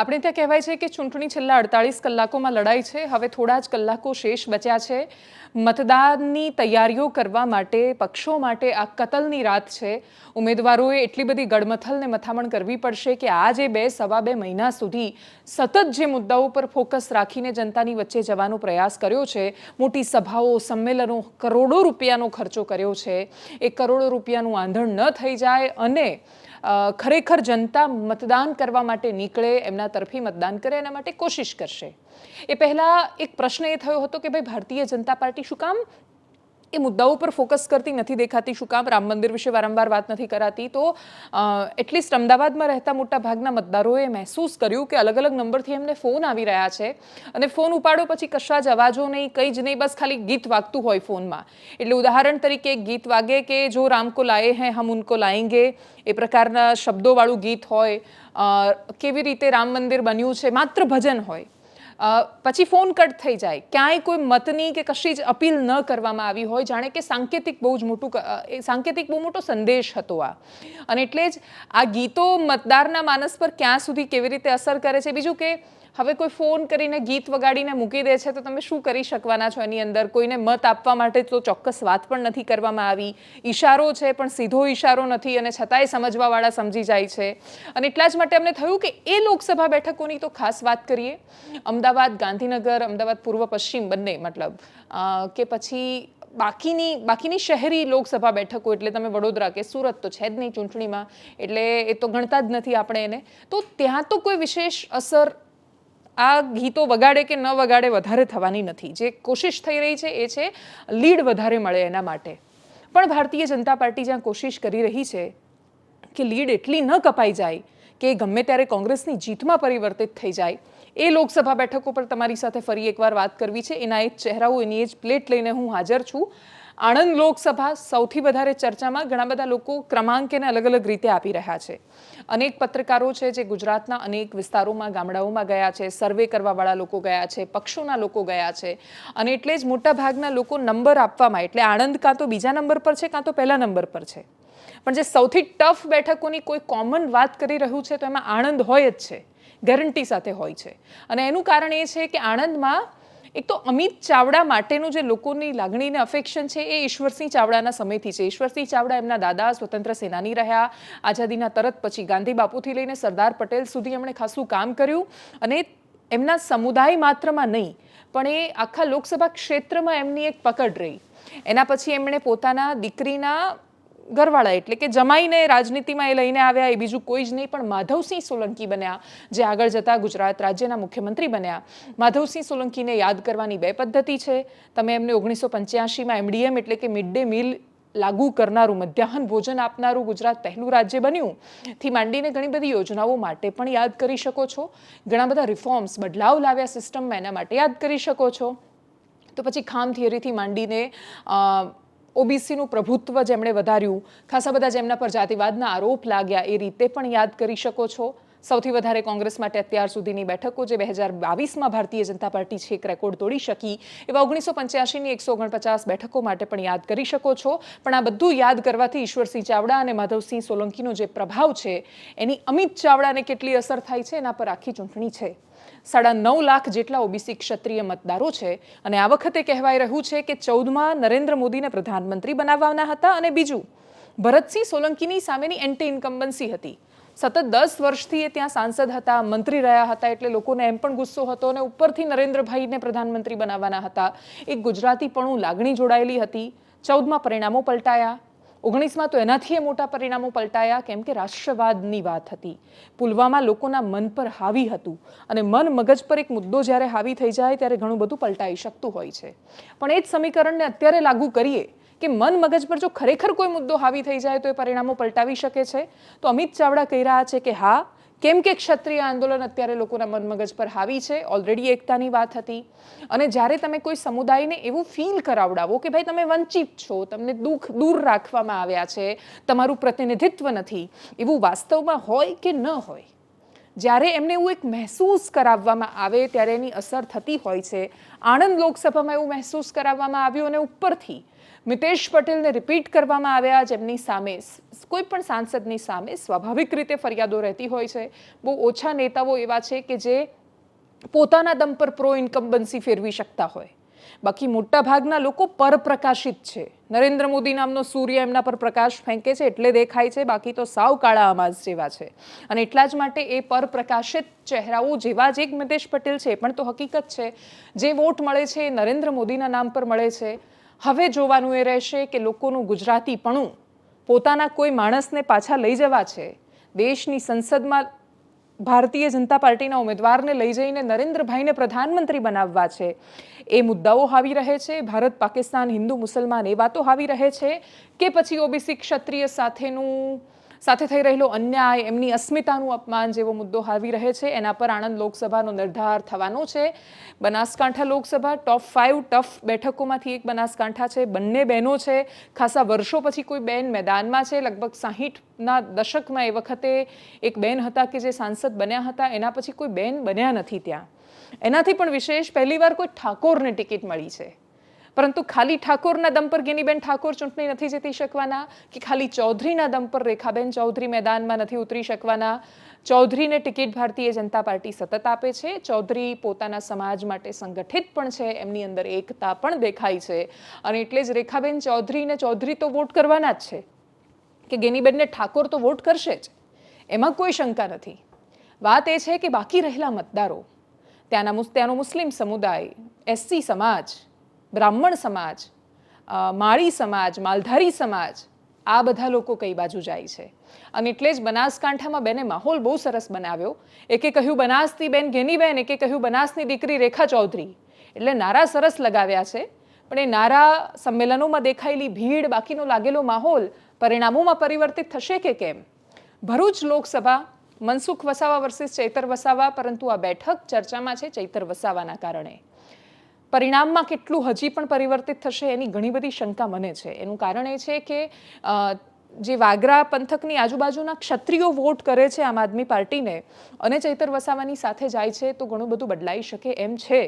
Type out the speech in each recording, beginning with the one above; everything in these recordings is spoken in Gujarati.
આપણે ત્યાં કહેવાય છે કે ચૂંટણી છેલ્લા અડતાળીસ કલાકોમાં લડાઈ છે. હવે થોડા જ કલાકો શેષ બચ્યા છે. મતદાનની તૈયારીઓ કરવા માટે, પક્ષો માટે આ કતલની રાત છે. ઉમેદવારોએ એટલી બધી ગડમથલને મથામણ કરવી પડશે કે આ જે બે, સવા બે મહિના સુધી સતત જે મુદ્દાઓ પર ફોકસ રાખીને જનતાની વચ્ચે જવાનો પ્રયાસ કર્યો છે, મોટી સભાઓ, સંમેલનો, કરોડો રૂપિયાનો ખર્ચો કર્યો છે. એ કરોડો રૂપિયાનું આંધણ ન થઈ જાય અને ખરેખર જનતા મતદાન કરવા માટે નીકળે, એમના તરફી મતદાન કરે એના માટે કોશિશ કરશે. એ પહેલાં એક પ્રશ્ન એ થયો હતો કે ભાઈ, ભારતીય જનતા પાર્ટી શું કામ એ મુદ્દાઓ પર ફોકસ કરતી નથી દેખાતી. શું કામ? રામ મંદિર વિશે વારંવાર વાત નથી કરાતી. તો એટલીસ્ટ અમદાવાદમાં રહેતા મોટા ભાગના મતદારોએ મહેસૂસ કર્યું કે અલગ અલગ નંબરથી એમને ફોન આવી રહ્યા છે. અને ફોન ઉપાડો પછી કશા જ અવાજો નહીં, કંઈ જ નહીં, બસ ખાલી ગીત વાગતું હોય ફોનમાં. એટલે ઉદાહરણ તરીકે એક ગીત વાગે કે જો રામ કો લાએ હૈ, હમ ઉનકો લાએંગે એ પ્રકારના શબ્દોવાળું ગીત હોય. કેવી રીતે રામ મંદિર બન્યું છે? માત્ર ભજન હોય. પછી ફોન કટ થઈ જાય. ક્યાંય કોઈ મતની કે કશી જ અપીલ ન કરવામાં આવી હોય, જાણે કે સાંકેતિક બહુ જ મોટું સાંકેતિક બહુ મોટો સંદેશ હતો આ. અને એટલે જ આ ગીતો મતદારના માનસ પર ક્યાં સુધી કેવી રીતે અસર કરે છે? બીજું કે હવે કોઈ ફોન કરીને ગીત વગાડીને મૂકી દે છે તો તમે શું કરી શકવાના છો? એની અંદર કોઈને મત આપવા માટે તો ચોક્કસ વાત પણ નથી કરવામાં આવી. ઈશારો છે પણ સીધો ઈશારો નથી અને છતાંય સમજવાવાળા સમજી જાય છે. અને એટલા જ માટે અમને થયું કે એ લોકસભા બેઠકોની તો ખાસ વાત કરીએ. અમદાવાદ, ગાંધીનગર, અમદાવાદ પૂર્વ પશ્ચિમ બંને મતલબ. કે પછી બાકીની બાકીની શહેરી લોકસભા બેઠકો એટલે તમે વડોદરા કે સુરત તો છે જ નહીં ચૂંટણીમાં. એટલે એ તો ગણતા જ નથી આપણે એને. તો ત્યાં તો કોઈ વિશેષ અસર આ ગીતો વગાડે કે ન વગાડે વધારે થવાની નથી. જે કોશિશ થઈ રહી છે એ છે, લીડ વધારે મળે એના માટે. પણ ભારતીય જનતા પાર્ટી જ્યાં કોશિશ કરી રહી છે કે લીડ એટલી ન કપાઈ જાય કે ગમે ત્યારે કોંગ્રેસની જીતમાં પરિવર્તિત થઈ જાય, એ લોકસભા બેઠકો પર તમારી સાથે ફરી એકવાર વાત કરવી છે. એના એ ચહેરાઓ એની એ જ પ્લેટ લઈને હું હાજર છું. આણંદ લોકસભા સૌથી વધારે ચર્ચામાં ઘણા બધા લોકો ક્રમાંકને અલગ અલગ રીતે આપી રહ્યા છે. અનેક પત્રકારો છે જે ગુજરાતના અનેક વિસ્તારોમાં, ગામડાઓમાં ગયા છે, સર્વે કરવાવાળા લોકો ગયા છે, પક્ષોના લોકો ગયા છે અને એટલે જ મોટાભાગના લોકો નંબર આપવામાં, એટલે આણંદ કાં તો બીજા નંબર પર છે, કાં તો પહેલા નંબર પર છે. પણ જે સૌથી ટફ બેઠકોની કોઈ કોમન વાત કરી રહ્યું છે, તો એમાં આણંદ હોય જ છે. ગેરંટી સાથે હોય છે. અને એનું કારણ એ છે કે આણંદમાં એક તો અમિત ચાવડા માટેનું જે લોકોની લાગણી ને અફેક્શન છે એ ઈશ્વરસિંહ ચાવડાના સમયથી છે. ઈશ્વરસિંહ ચાવડા એમના દાદા સ્વતંત્ર સેનાની રહ્યા. આઝાદીના તરત પછી ગાંધી બાપુથી લઈને સરદાર પટેલ સુધી એમણે ખાસું કામ કર્યું. અને એમના સમુદાય માત્રમાં નહીં, પણ એ આખા લોકસભા ક્ષેત્રમાં એમની એક પકડ રહી. એના પછી એમણે પોતાના દીકરીના ઘરવાળા એટલે કે જમાઈને રાજનીતિમાં એ લઈને આવ્યા, એ બીજું કોઈ જ નહીં, પણ માધવસિંહ સોલંકી બન્યા, જે આગળ જતા ગુજરાત રાજ્યના મુખ્યમંત્રી બન્યા. માધવસિંહ સોલંકીને યાદ કરવાની બે પદ્ધતિ છે. તમે એમને ઓગણીસો પંચ્યાસીમાં એમડીએમ એટલે કે મિડ ડે મીલ લાગુ કરનારું, મધ્યાહન ભોજન આપનારું ગુજરાત પહેલું રાજ્ય બન્યું. થી માંડીને ઘણી બધી યોજનાઓ માટે પણ યાદ કરી શકો છો. ઘણા બધા રિફોર્મ્સ, બદલાવ લાવ્યા સિસ્ટમમાં એના માટે યાદ કરી શકો છો. તો પછી ખામ થિયરીથી માંડીને ઓબીસીનું પ્રભુત્વ જેમણે વધાર્યું. ખાસા બધા જેમના પર જાતિવાદના આરોપ લાગ્યા એ રીતે પણ યાદ કરી શકો છો. સૌથી વધારે કોંગ્રેસ માટે અત્યાર સુધીની બેઠકો જે બે હજાર બાવીસમાં ભારતીય જનતા પાર્ટી છે, એક રેકોર્ડ તોડી શકી. એવા ઓગણીસો પંચ્યાસીની એકસો ઓગણપચાસ બેઠકો માટે પણ યાદ કરી શકો છો. પણ આ બધું યાદ કરવાથી ઈશ્વરસિંહ ચાવડા અને માધવસિંહ સોલંકીનો જે પ્રભાવ છે, એની અમિત ચાવડાને કેટલી અસર થાય છે, એના પર આખી ચૂંટણી છે. સાડા નવ લાખ જેટલા ઓબીસી ક્ષત્રિય મતદારો છે અને આ વખતે કહેવાઈ રહ્યું છે કે ચૌદમાં નરેન્દ્ર મોદીને પ્રધાનમંત્રી બનાવવાના હતા અને બીજું, ભરતસિંહ સોલંકીની સામેની એન્ટી ઇન્કમ્બન્સી હતી. સતત દસ વર્ષથી એ ત્યાં સાંસદ હતા, મંત્રી રહ્યા હતા, એટલે લોકોને એમ પણ ગુસ્સો હતો અને ઉપરથી નરેન્દ્રભાઈને પ્રધાનમંત્રી બનાવવાના હતા. એક ગુજરાતીપણું લાગણી જોડાયેલી હતી. ચૌદમાં પરિણામો પલટાયા. ઓગણીસમાં તો એનાથી એ મોટા પરિણામો પલટાયા, કેમ કે રાષ્ટ્રવાદની વાત હતી. પુલવામા લોકોના મન પર હાવી હતું અને મન મગજ પર એક મુદ્દો જ્યારે હાવી થઈ જાય, ત્યારે ઘણું બધું પલટાઈ શકતું હોય છે. પણ એ જ સમીકરણને અત્યારે લાગુ કરીએ કે મન મગજ પર જો ખરેખર કોઈ મુદ્દો હાવી થઈ જાય તો એ પરિણામો પલટાવી શકે છે? તો અમિત ચાવડા કહી રહ્યા છે કે હા, કેમ કે ક્ષત્રિય આંદોલન અત્યારે લોકોના મન મગજ પર હાવી છે ઓલરેડી એકતાની વાત હતી. અને જ્યારે તમે કોઈ સમુદાયને એવું ફીલ કરાવડાવો કે ભાઈ તમે વંચિત છો, તમને દુઃખ દૂર રાખવામાં આવ્યા છે, તમારું પ્રતિનિધિત્વ નથી, એવું વાસ્તવમાં હોય કે ન હોય? જ્યારે એમને એવું એક મહેસૂસ કરાવવામાં આવે ત્યારે એની અસર થતી હોય છે. આણંદ લોકસભામાં એવું મહેસૂસ કરાવવામાં આવ્યું અને ઉપરથી મિતેશ પટેલને રિપીટ કરવામાં આવ્યા જેમની સામે કોઈ પણ સાંસદની સામે સ્વાભાવિક રીતે ફરિયાદો રહેતી હોય છે. બહુ ઓછા નેતાઓ એવા છે કે જે પોતાના દમ પર પ્રો ઇન્કમ્બન્સી ફેરવી શકતા હોય. બાકી મોટા ભાગના લોકો પરપ્રકાશિત છે. નરેન્દ્ર મોદી નામનો સૂર્ય એમના પર પ્રકાશ ફેંકે છે એટલે દેખાય છે બાકી તો સાવ કાળા અમાસ જેવા છે. અને એટલા જ માટે એ પરપ્રકાશિત ચહેરાઓ જેવા જ એક મિતેશ પટેલ છે પણ તો હકીકત છે. જે વોટ મળે છે એ નરેન્દ્ર મોદીના નામ પર મળે છે. હવે જોવાનું એ રહેશે કે લોકોનું ગુજરાતીપણું પોતાના કોઈ માણસને પાછા લઈ જવા છે. દેશની સંસદમાં ભારતીય જનતા પાર્ટીના ઉમેદવારને લઈ જઈને નરેન્દ્રભાઈને પ્રધાનમંત્રી બનાવવા છે. એ મુદ્દાઓ હાવી રહે છે. ભારત, પાકિસ્તાન, હિન્દુ, મુસલમાન એ વાતો હાવી રહે છે કે પછી ઓબીસી ક્ષત્રિય સાથેનું સાથે થઈ રહેલો અન્યાય, એમની અસ્મિતાનું અપમાન જેવો મુદ્દો હાવી રહે છે. એના પર આણંદ લોકસભાનો નિર્ધાર થવાનો છે. Banaskantha Lok Sabha top five tough બેઠકોમાંથી એક બનાસકાંઠા છે. બંને બહેનો છે. ખાસા વર્ષો પછી કોઈ બેન મેદાનમાં છે. લગભગ સાહીઠના દશકમાં એ વખતે એક બેન હતા કે જે સાંસદ બન્યા હતા. એના પછી કોઈ બેન બન્યા નથી ત્યાં. એનાથી પણ વિશેષ પહેલીવાર કોઈ ઠાકોરને ટિકિટ મળી છે. પરંતુ ખાલી ઠાકોરના દમ પર ગેનીબેન ઠાકોર ચૂંટણી નથી જીતી શકવાના કે ખાલી ચૌધરીના દમ પર રેખાબેન ચૌધરી મેદાનમાં નથી ઉતરી શકવાના? ચૌધરીને ટિકિટ ભારતીય જનતા પાર્ટી સતત આપે છે. ચૌધરી પોતાના સમાજ માટે સંગઠિત પણ છે. એમની અંદર એકતા પણ દેખાય છે. અને એટલે જ રેખાબેન ચૌધરીને ચૌધરી તો વોટ કરવાના જ છે. કે ગેનીબેનને ઠાકોર તો વોટ કરશે જ. એમાં કોઈ શંકા નથી. વાત એ છે કે બાકી રહેલા મતદારો, ત્યાંના ત્યાંનો મુસ્લિમ સમુદાય, એસસી સમાજ બ્રાહ્મણ સમાજ માળી સમાજ, માલધારી સમાજ, આ બધા લોકો કઈ બાજુ જાય છે? અને એટલે જ બનાસકાંઠામાં બેને માહોલ બહુ સરસ બનાવ્યો. એકે કહ્યું બનાસની બેન ઘેનીબેન એકે કહ્યું, બનાસની દીકરી રેખા ચૌધરી. એટલે નારા સરસ લગાવ્યા છે. પણ એ નારા સંમેલનોમાં દેખાયેલી ભીડ, બાકીનો લાગેલો માહોલ પરિણામોમાં પરિવર્તિત થશે કે કેમ? ભરૂચ લોકસભા, મનસુખ વસાવા વર્સિસ ચૈતર વસાવા, પરંતુ આ બેઠક ચર્ચામાં છે ચૈતર વસાવાના કારણે. પરિણામમાં કેટલું હજી પણ પરિવર્તિત થશે એની ઘણી બધી શંકા મને છે. એનું કારણ એ છે કે જે વાગરા પંથકની આજુબાજુના ક્ષત્રિયો વોટ કરે છે આમ આદમી પાર્ટીને અને ચૈતર વસાવાની સાથે જાય છે, તો ઘણું બધું બદલાઈ શકે એમ છે.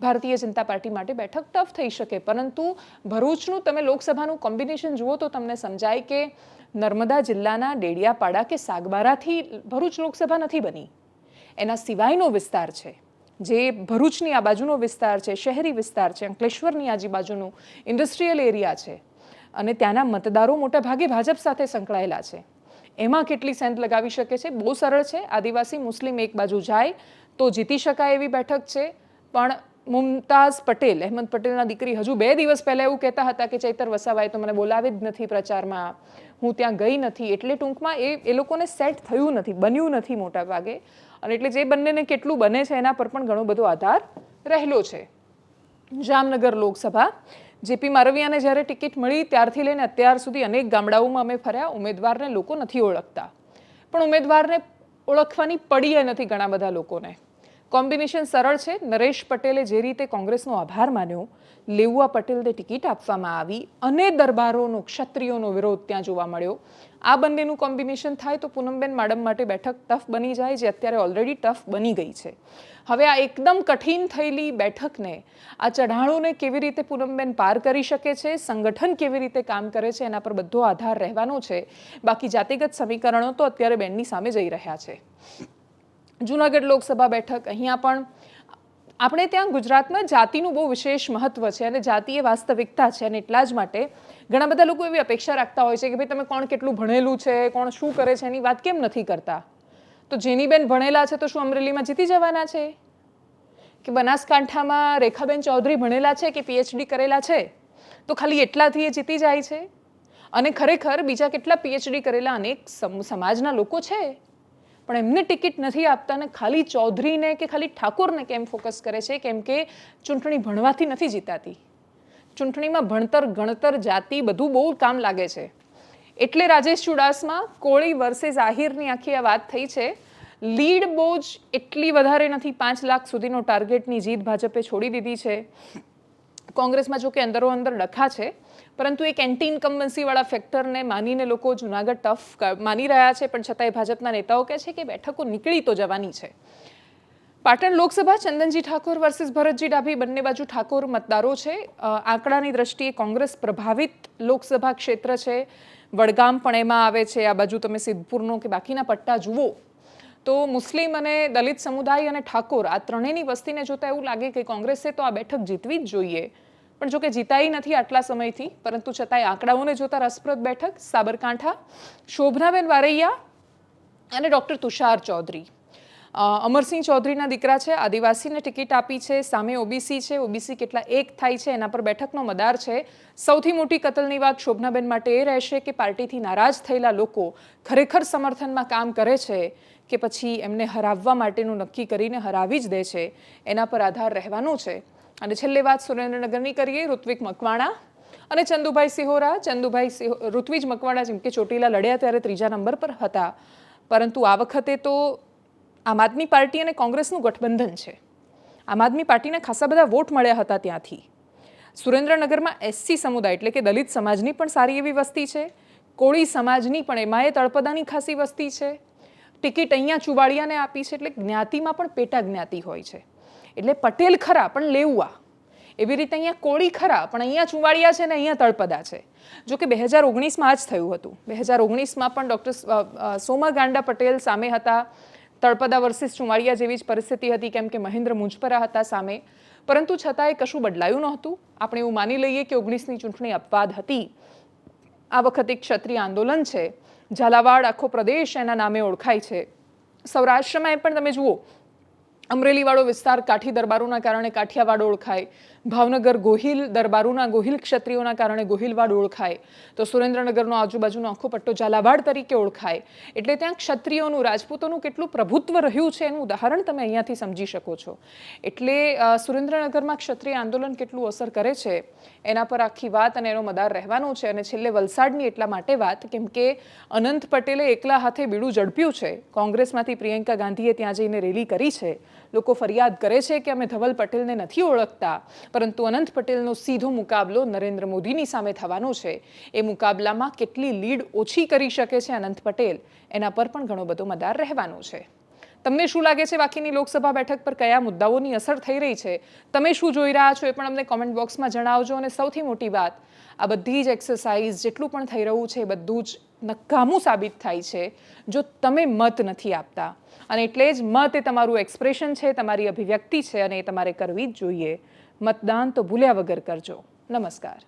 ભારતીય જનતા પાર્ટી માટે બેઠક ટફ થઈ શકે. પરંતુ ભરૂચનું તમે લોકસભાનું કોમ્બિનેશન જુઓ તો તમને સમજાય કે નર્મદા જિલ્લાના ડેડિયાપાડા કે સાગબારાથી ભરૂચ લોકસભા નથી બની. એના સિવાયનો વિસ્તાર છે. જે ભરૂચની આ બાજુનો વિસ્તાર છે, શહેરી વિસ્તાર છે, અંકલેશ્વરની આજુબાજુનું ઇન્ડસ્ટ્રીયલ એરિયા છે અને ત્યાંના મતદારો મોટા ભાગે ભાજપ સાથે સંકળાયેલા છે. એમાં કેટલી સેન્ત લગાવી શકે છે? બહુ સરળ છે. આદિવાસી મુસ્લિમ એક બાજુ જાય તો જીતી શકાય એવી બેઠક છે. પણ મુમતાઝ પટેલ, અહેમદ પટેલના દીકરી હજુ બે દિવસ પહેલાં એવું કહેતા હતા કે ચૈતર વસાવાએ તો મને બોલાવી જ નથી પ્રચારમાં. હું ત્યાં ગઈ નથી, એટલે ટૂંકમાં એ એ લોકોને સેટ થયું નથી, બન્યું નથી મોટા ભાગે અને એટલે જે બંનેને કેટલું બને છે એના પર પણ ઘણો બધો આધાર રહેલો છે. જામનગર લોકસભા, જેપી મારવિયાને જ્યારે ટિકિટ મળી, ત્યારથી લઈને અત્યાર સુધી અનેક ગામડાઓમાં અમે ફર્યા, ઉમેદવારને લોકો નથી ઓળખતા. પણ ઉમેદવારને ઓળખવાની પડી નથી ઘણા બધા લોકોને. કોમ્બિનેશન સરળ છે. નરેશ પટેલે જે રીતે કોંગ્રેસનો આભાર માન્યો, લેઉઆ પટેલને ટિકિટ આપવામાં આવી અને દરબારોનો, ક્ષત્રિયોનો વિરોધ ત્યાં જોવા મળ્યો. આ બંનેનું કોમ્બિનેશન થાય તો પૂનમબેન માડમ માટે બેઠક ટફ બની જાય, જે અત્યારે ઓલરેડી ટફ બની ગઈ છે. હવે આ એકદમ કઠિન થયેલી બેઠકને, આ ચઢાણોને કેવી રીતે પૂનમબેન પાર કરી શકે છે, સંગઠન કેવી રીતે કામ કરે છે, એના પર બધો આધાર રહેવાનો છે. બાકી જાતિગત સમીકરણો તો અત્યારે બેનની સામે જઈ રહ્યા છે. જૂનાગઢ લોકસભા બેઠક, અહીંયા પણ આપણે ત્યાં ગુજરાતમાં જાતિનું બહુ વિશેષ મહત્વ છે અને જાતિ એ વાસ્તવિકતા છે અને એટલા જ માટે ઘણા બધા લોકો એવી અપેક્ષા રાખતા હોય છે કે ભાઈ તમે કોણ કેટલું ભણેલું છે, કોણ શું કરે છે, એની વાત કેમ નથી કરતા? તો જેની બેન ભણેલા છે તો શું અમરેલીમાં જીતી જવાના છે? કે બનાસકાંઠામાં રેખાબેન ચૌધરી ભણેલા છે કે પીએચડી કરેલા છે? તો ખાલી એટલાથી એ જીતી જાય છે? અને ખરેખર બીજા કેટલા પીએચડી કરેલા અનેક સમ- સમાજના લોકો છે? પણ એમને ટિકિટ નથી આપતા ને ખાલી ચૌધરીને કે ખાલી ઠાકોરને કેમ ફોકસ કરે છે? કેમ કે ચૂંટણી ભણવાથી નથી જીતાતી. ચૂંટણીમાં ભણતર, ગણતર, જાતિ બધું બહુ કામ લાગે છે. એટલે રાજેશ ચુડાસમા કોળી વર્સેસ આહિરની આખી આ વાત થઈ છે. લીડ બહુ જ એટલી વધારે નથી, પાંચ લાખ સુધીનો ટાર્ગેટની જીત ભાજપે છોડી દીધી છે. કોંગ્રેસમાં જો કે અંદરો અંદર ડખા છે, પરંતુ એક એન્ટી ઇન્કમ્બન્સીવાળા ફેક્ટરને માનીને લોકો જુનાગઢ ટફ માની રહ્યા છે, પણ છતાંય ભાજપના નેતાઓ કહે છે કે બેઠકો નીકળી તો જવાની છે. પાટણ લોકસભા ચંદનજી ઠાકોર વર્સિસ ભરતજી ડાભી બંને બાજુ ઠાકોર મતદારો છે. આંકડાની દ્રષ્ટિએ કોંગ્રેસ પ્રભાવિત લોકસભા ક્ષેત્ર છે. વડગામ પણ એમાં આવે છે. આ બાજુ તમે સિદ્ધપુરનો કે બાકીના પટ્ટા જુઓ. તો મુસ્લિમ અને દલિત સમુદાય અને ઠાકોર આ ત્રણેયની વસ્તીને જોતા એવું લાગે કે કોંગ્રેસે તો આ બેઠક જીતવી જ જોઈએ. પણ જો કે જીતાઈ નથી આટલા સમયથી, પરંતુ છતાંય આંકડાઓને જોતા રસપ્રદ બેઠક સાબરકાંઠા, શોભનાબેન વારૈયા અને ડૉક્ટર તુષાર ચૌધરી. અમરસિંહ ચૌધરીના દીકરા છે, આદિવાસીને ટિકિટ આપી છે, સામે ઓબીસી છે, ઓબીસી કેટલા એક થાય છે, એના પર બેઠકનો મદાર છે. સૌથી મોટી કતલની વાત શોભનાબેન માટે એ રહેશે કે પાર્ટીથી નારાજ થયેલા લોકો ખરેખર સમર્થનમાં કામ કરે છે. કે પછી એમને હરાવવા માટેનું નક્કી કરીને હરાવી જ દે છે. એના પર આધાર રહેવાનો છે. અને છેલ્લે વાત સુરેન્દ્રનગરની કરીએ, ઋત્વિક મકવાણા અને ચંદુભાઈ સિહોરા. ચંદુભાઈ ઋત્વિજ મકવાણા જેમ કે ચોટીલા લડ્યા ત્યારે ત્રીજા નંબર પર હતા. પરંતુ આ વખતે તો આમ આદમી પાર્ટી અને કોંગ્રેસનું ગઠબંધન છે. આમ આદમી પાર્ટીને ખાસા બધા વોટ મળ્યા હતા ત્યાંથી. સુરેન્દ્રનગરમાં એસસી સમુદાય એટલે કે દલિત સમાજની પણ સારી એવી વસ્તી છે. કોળી સમાજની પણ એમાંય તળપદાની ખાસી વસ્તી છે. ટિકિટ અહીંયા ચુવાડિયાને આપી છે એટલે જ્ઞાતિમાં પણ પેટા જ્ઞાતિ હોય છે. એટલે પટેલ ખરા, પણ લેવું એવી રીતે અહીંયા કોળી ખરા, પણ અહીંયા ચુવાડિયા છે ને અહીંયા તળપદા છે. જો કે બે હજાર ઓગણીસમાં જ થયું હતું. બે હજાર ઓગણીસમાં પણ ડૉક્ટર સોમા ગાંડા પટેલ સામે હતા. તળપદા વર્સિસ ચુવાડિયા જેવી જ પરિસ્થિતિ હતી, કેમ કે મહેન્દ્ર મુંજપરા હતા સામે. પરંતુ છતાંય કશું બદલાયું નહોતું. આપણે એવું માની લઈએ કે ઓગણીસની ચૂંટણી અપવાદ હતી. આ વખતે ક્ષત્રિય આંદોલન છે. ઝાલાવાડ આખો પ્રદેશ એના નામે ઓળખાય છે. સૌરાષ્ટ્રમાં એ પણ તમે જુઓ, અમરેલીવાળો વિસ્તાર કાઠી દરબારોના કારણે કાઠિયાવાડ ઓળખાય. ભાવનગર ગોહિલ દરબારુના ગોહિલ ક્ષત્રિયોના કારણે ગોહિલવાડ ઓળખાય. તો સુરેન્દ્રનગરનો આજુબાજુનો આખો પટ્ટો ઝાલાવાડ તરીકે ઓળખાય. એટલે ત્યાં ક્ષત્રિયોનું, રાજપૂતોનું કેટલું પ્રભુત્વ રહ્યું છે એનું ઉદાહરણ તમે અહીંયાથી સમજી શકો છો. એટલે સુરેન્દ્રનગરમાં ક્ષત્રિય આંદોલન કેટલું અસર કરે છે એના પર આખી વાત અને એનો મદાર રહેવાનો છે. અને છેલ્લે વલસાડની એટલા માટે વાત, કેમ કે અનંત પટેલે એકલા હાથે બીડું ઝડપ્યું છે. કોંગ્રેસમાંથી પ્રિયંકા ગાંધીએ ત્યાં જઈને રેલી કરી છે. લોકો ફરિયાદ કરે છે કે અમે ધવલ પટેલને નથી ઓળખતા. પરંતુ અનંત પટેલનો સીધો મુકાબલો નરેન્દ્ર મોદીની સામે થવાનો છે. એ મુકાબલામાં કેટલી લીડ ઓછી કરી શકે છે અનંત પટેલ? એના પર પણ ઘણો બધો મદાર રહેવાનો છે. તમને શું લાગે છે બાકીની લોકસભા બેઠક પર કયા મુદ્દાઓની અસર થઈ રહી છે? તમે શું જોઈ રહ્યા છો એ પણ અમને કોમેન્ટ બોક્સમાં જણાવજો અને સૌથી મોટી વાત, આ બધી જ એક્સરસાઇઝ જેટલું પણ થઈ રહ્યું છે બધું જ નકામું સાબિત થાય છે, જો તમે મત નથી આપતા. અને એટલે જ મત એ તમારું એક્સપ્રેશન છે, તમારી અભિવ્યક્તિ છે અને એ તમારે કરવી જ જોઈએ. મતદાન તો ભૂલ્યા વગર કરજો. નમસ્કાર.